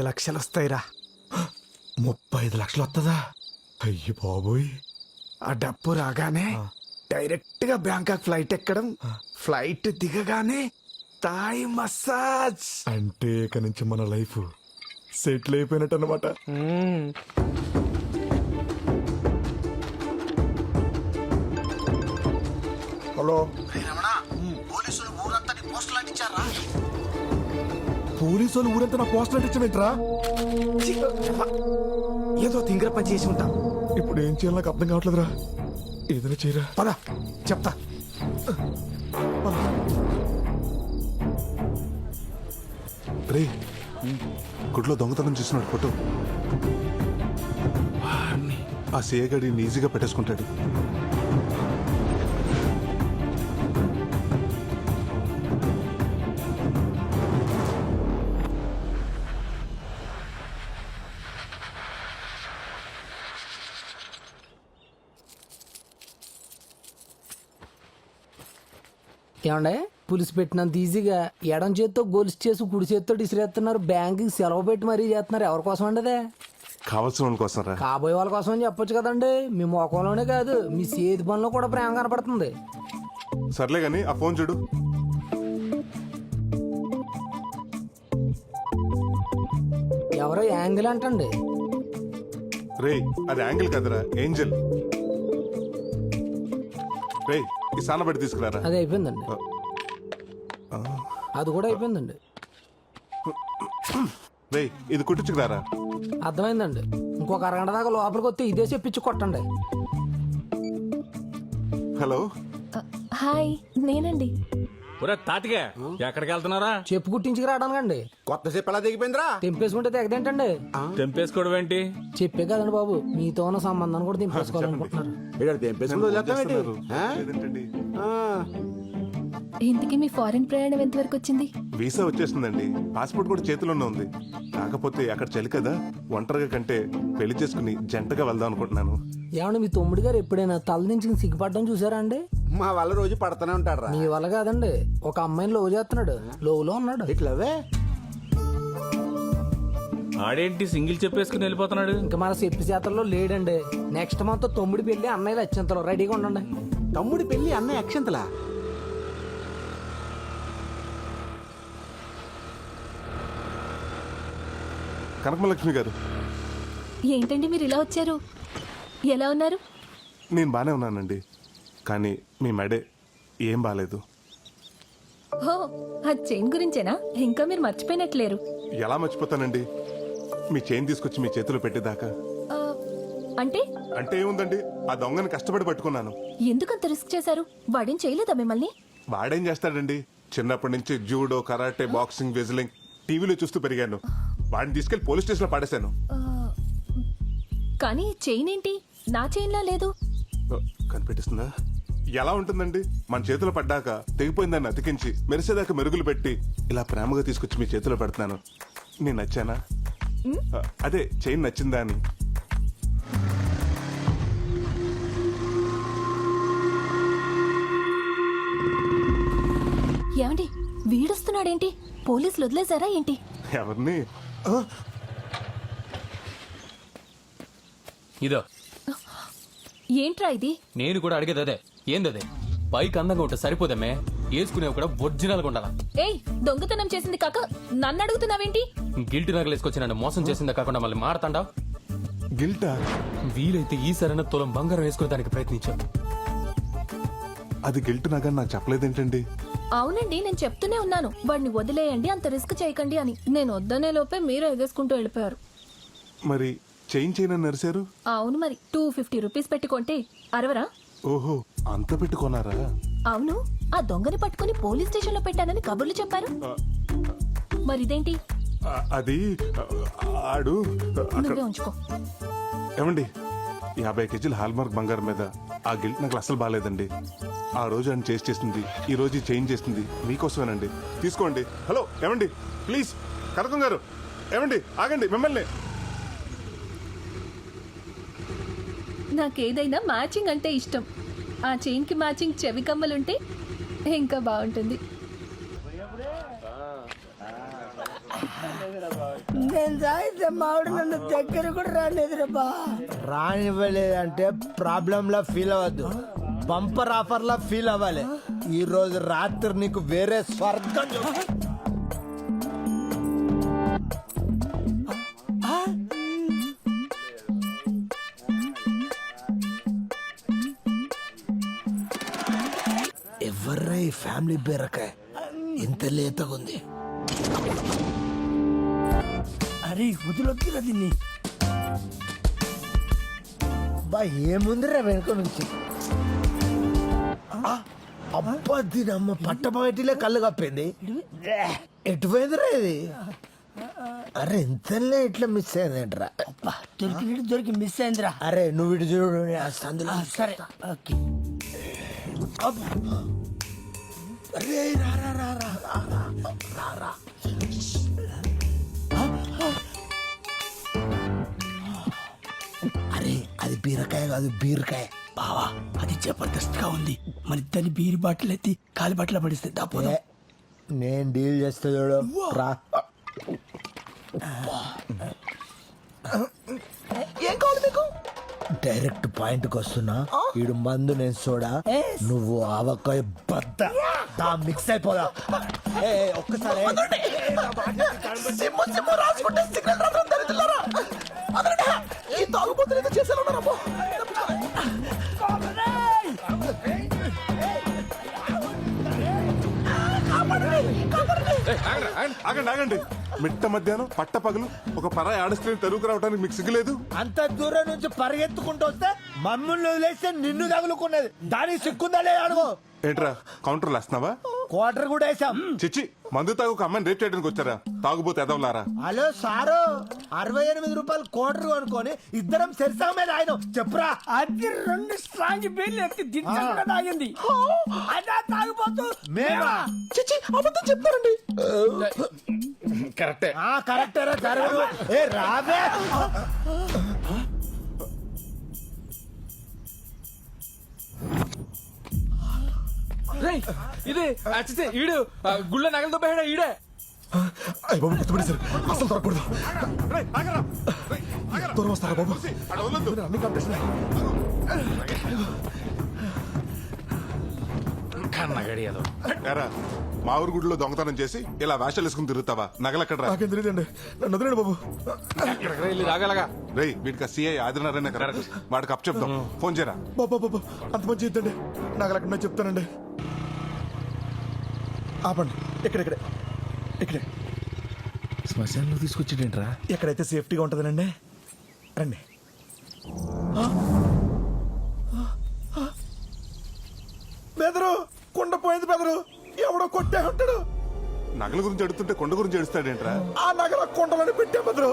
ఐదు లక్షలు వస్తాయిరా. ముప్పై ఐదు లక్షలు వస్తుందా అయ్యి బాబోయ్. ఆ డబ్బు రాగానే డైరెక్ట్గా బ్యాంకాక్ ఫ్లైట్ ఎక్కడం ఫ్లైట్ దిగగానే తాయి మసాజ్. అంటే ఇక నుంచి మన లైఫ్ సెటిల్ అయిపోయినట్టు అనమాట హలో. పోలీసులు పోలీసు వాళ్ళు ఊరంతా నా పోస్టర్ అంటించమేంట్రా. ఏదో తింగర పని చేసి ఉంటాం. ఇప్పుడు ఏం చేయాలో నాకు అర్థం కావట్లేదురా. ఏదైనా చేయరా? పద చెప్తా. రే గుడ్లో దొంగతనం చేస్తున్నాడు ఫోటో. ఆ సీఏ గడిని ఈజీగా పెట్టేసుకుంటాడు. ఏమండే? పులిసి పెట్టినంత ఈజీగా. ఎడం చేత్తో గొలుసు చేసి కుడి చేత్తో ఇసిరేస్తున్నారు బ్యాంకుకి సెలవు పెట్టి మరీ చేస్తున్నారు. ఎవరి కోసం అండి అదే? కావాల్సిన వాళ్ళ కోసం రా. కాబోయే వాళ్ళ కోసం అని చెప్పొచ్చు కదండి. మీ ముఖంలోనే కాదు మీ చేతి పనిలో కూడా ప్రేమ కనపడుతుంది. సర్లే గాని ఆ ఫోన్ చూడు. ఎవరో యాంగిల్ అంటండి. రే అది యాంగిల్ కదరా ఏంజల్. రే ఈ సానబడి తీసుకురారా? అది అయిపోయిందండి. అది కూడా అయిపోయిందండి. రే ఇది కుట్టించుకురారా? అర్థమైందండి. ఇంకొక అరగంట దాకా లోపలికి వస్తే ఇదే చెప్పించి కొట్టండి. హలో? హాయ్ నేనండి. ఒరే తాతిగా ఎక్కడికి వెళ్తున్నారా చెప్పు కుట్టించుకు రావడానికండి కొత్త చెప్పు ఎలా దిగిపోయిందిరా తెంపేసుకుంటే తెగదేంటండి? తెంపేసుకోవడం ఏంటి? చెప్పే కదండి బాబు మీతో ఉన్న సంబంధాన్ని కూడా తెంపేసుకోవాలనుకుంటున్నారు. ఇక్కడ తెంపేసుకుని వదిలేస్తామేంటి? ఆ? ఇంతకీ మీ ఫారెన్ ప్రయాణం ఎంతవరకు వచ్చింది? వీసా వచ్చేసిందండి. పాస్పోర్ట్ కూడా చేతిలోనే ఉంది. కాకపోతే అక్కడ చలి కదా. ఒంటరిగా కంటే పెళ్ళి చేసుకుని జంటగా వెళ్దాం అనుకుంటున్నాను. ఏమండి మీ తమ్ముడు గారు ఎప్పుడైనా తల నుంచి సిగ్గుపడడం చూసారా అండి? మా వల్ల రోజు పడుతూనే ఉంటాడు రా. మీ వల్ల కాదండి. ఒక అమ్మాయిని లో చేస్తున్నాడు. లోలో ఉన్నాడు. ఇట్లవే ఆడేంటి సింగిల్ చెప్పేసుకుని వెళ్ళిపోతున్నాడు? ఇంకా మన చెప్పి చేతల్లో లేడండి. నెక్స్ట్ మంత్ తమ్ముడు పెళ్ళి అన్నయ్యలు అత్యంతలో రెడీగా ఉండండి. తమ్ముడి పెళ్ళి అన్న అక్షంతలా? కనకమలక్ష్మి గారు. ఏంటండి మీరు ఇలా వచ్చారు? ఎలా ఉన్నారు? నేను బానే ఉన్నానండి. కానీ మీ మెడే ఏం బాలేదు. హో ఆ చైన్ గురించేనా? ఇంకా మీరు మర్చిపోయినట్లేరు. ఎలా మర్చిపోతానండి? మీ చైన్ తీసుకొచ్చి మీ చేతిలో పెట్టేదాకా. ఆ, అంటే? అంటే ఏముందండి? ఆ దొంగని కష్టపడి పట్టుకున్నాను. ఎందుకంత రిస్క్ చేశారు? వాడేం చేయలేదా మిమ్మల్ని? వాడేం చేస్తాడండి? చిన్నప్పటి నుంచి జూడో కరాటే బాక్సింగ్ వెజ్లింగ్ టీవీలో చూస్తూ పెరిగాను. వాడిని తీసుకెళ్ళి పోలీస్ స్టేషన్లో పాడేశాను. ఆ, కానీ చైన్ ఏంటి? నా చైన్లా లేదు? కనిపెట్టిస్తుందా? ఎలా ఉంటుందండి? మన చేతిలో పడ్డాక తెగిపోయిందాన్ని అతికించి మెరిసేదాకా మెరుగులు పెట్టి ఇలా ప్రేమగా తీసుకొచ్చి మీ చేతిలో పెడుతున్నాను. నేను నచ్చానా? అదే చైన్ నచ్చిందా అని. ఏమండి వీడొస్తున్నాడేంటి? పోలీసులు వదిలేశారా ఏంటి? ఎవరిని? ఇదో. ఏంట్రా ఇది? నేను కూడా అడిగేది అదే. ఏందదే? పైకి అందంగా ఉంటే సరిపోదమ్మే. వేసుకునేవి కూడా ఒరిజినల్గా ఉండాలా? ఏయ్ దొంగతనం చేసింది కాక నన్ను అడుగుతున్నావేంటి? గిల్టీ నగలు వేసుకొచ్చి నన్ను మోసం చేసిందే కాకుండా మళ్ళీ మారతాండా గిల్టా? వీలైతే ఈ సరైన తులం బంగారం వేసుకునే దానికి ప్రయత్నించాను అది గిల్ట్ నాగా నాకు చెప్పలేదేంటండి? అవునండి నేను చెప్తూనే ఉన్నాను. వాడిని వదిలేయండి అంత రిస్క్ చేయకండి అని. నేను వద్దనే లోపే మీరు ఎగేసుకుంటూ వెళ్ళిపోయారు. మరి చైన్ చైన్ అని నరిశారు? అవును మరి టూ ఫిఫ్టీ రూపీస్ పెట్టుకుంటే అరవరా? ఓహో అంత పెట్టుకున్నారా? అవును ఆ దొంగని పట్టుకుని పోలీస్ స్టేషన్లో పెట్టానని కబుర్లు చెప్పారు. మరి ఇదేంటి అది ఆడు అక్కడ నువ్వే ఉంచుకో. ఏమండి? యాభై కేజీల హాల్మార్క్ బంగారం మీద ఆ గిల్ట్ నాకు అసలు బాగాలేదండి. ఆ రోజు ఆయన చేసి చేసింది ఈ రోజు చేంజ్ చేసింది మీకోసమేనండి. తీసుకోండి. హలో ఏమండి? ప్లీజ్ కరకం గారు ఏమండి? ఆగండి మిమ్మల్ని. నాకేదైనా మ్యాచింగ్ అంటే ఇష్టం. ఆ చైన్కి మ్యాచింగ్ చెవి కమ్మలుంటే ఇంకా బాగుంటుంది. నేను తాగితే మావిడ నన్ను దగ్గర కూడా రాలేదురా బా. రానివ్వలేదంటే ప్రాబ్లంలా ఫీల్ అవ్వద్దు. బంపర్ ఆఫర్ లా ఫీల్ అవ్వాలి. ఈ రోజు రాత్రి నీకు వేరే స్వర్గం చూ- ఎవర్రా ఈ ఫ్యామిలీ బీరకాయ? ఇంత లేతగా ఉంది అరే వదిలొద్దురా దీన్ని. బా ఏముందిరా వెనుక నుంచి? అబ్బా దీని అమ్మ పట్టపగటిలే కళ్ళు కప్పింది. ఎటు పోయిందిరా ఇది? అరే ఇంతలే ఇట్లా మిస్ అయిందేంట్రా? దొరికి దొరికి మిస్ అయిందిరా. అరే నువ్వు ఇటు చూడు సందులో సరే ఓకే. అరే రా రా రా రా రా, రా, అది బీరకాయ కాదు బీరకాయ. బావా అది జబర్దస్త్గా ఉంది. మన ఇద్దరిని బీరి బాటిల్ ఎత్తి కాలి బాటిల్ పడిస్తే దాపోదాం నేను డీల్ చేస్తా చూడు. రా. ఏం కావాలి మీకు? డైరెక్ట్ పాయింట్కి వస్తున్నా. ఈడు మందు నేను సోడా. నువ్వు ఆవకాయ బద్ద. దా మిక్స్ అయిపోదా. ఏ, ఒక్కసారి. సిగ్నల్ ఈ ఆగండి ఆగండి. మిట్ట మధ్యాహ్నం పట్ట పగలు ఒక పరాయి ఆడస్ట్రీని తరువుకు రావడానికి మీకు సిగ్గులేదు అంత దూరం నుంచి పరిగెత్తుకుంటూ వస్తే మమ్మల్ని వదిలేస్తే నిన్ను తగులుకున్నది. దానికి సిక్కుందా లేదా అడుగు ఏంట్రా కౌంటర్లు వేస్తున్నావా క్వార్టర్ కూడా వేసాం. చిచ్చి మందు తాగు ఒక అమ్మాయిని రేప్ చేయడానికి వచ్చారా? తాగుబోతే ఎదవలారా? హలో సారు అరవై ఎనిమిది రూపాయలు క్వార్టర్ కొనుక్కొని ఇద్దరం సెరిసా మీద ఆయన చెప్పురా. అది రెండు స్ట్రాంగ్ బీర్లు ఎత్తి దించకుండా తాగింది. అదా తాగిపోతూ మేమా చిచ్చి అబద్ధం చెప్తారండి. కరెక్టే. ఆ కరెక్టరా జరగదు. ఏ రావే. రేయ్, ఇదే అచ్చితే ఈడు గుళ్ళ నగలతో పోయాడా ఈడే అయ్య బాబు గుర్తుపడేశారు అసలు దొరకకూడదు. దూరం వస్తారా బాబు? కంపిస్తున్నాయి ఏరా, మా ఊరు గుడిలో దొంగతనం చేసి ఇలా వేషాలు వేసుకుని తిరుగుతావా? నగలెక్కడ్రా? నాకేం తెలియదండి. నన్ను వదిలేండి బాబు. ఎక్కడికి వెళ్ళి రాగలగా? రేయ్ వీడికి సిఐ ఆదినారాయణ కదా వాడికి అప్ చెప్దాం. ఫోన్ చేయరా? బాబా బాబా అంత మంచి ఇద్దండి. నాకు అక్కడ చెప్తానండి. ఆపండి. ఇక్కడెక్కడే. ఇక్కడే. శ్మశానంలో తీసుకొచ్చేటేంట్రా ఎక్కడైతే సేఫ్టీగా ఉంటుందనండి? రండి. ఆ? ఆ? ఆ? బెదరు! కుండ పోయింది బెదరు. ఎవడో కొట్టే ఉంటాడు నగల గురించి అడుగుతుంటే కొండ గురించి ఏడుస్తాడేంట్రా? ఆ నగర కుండలని పెట్టే బెదరు.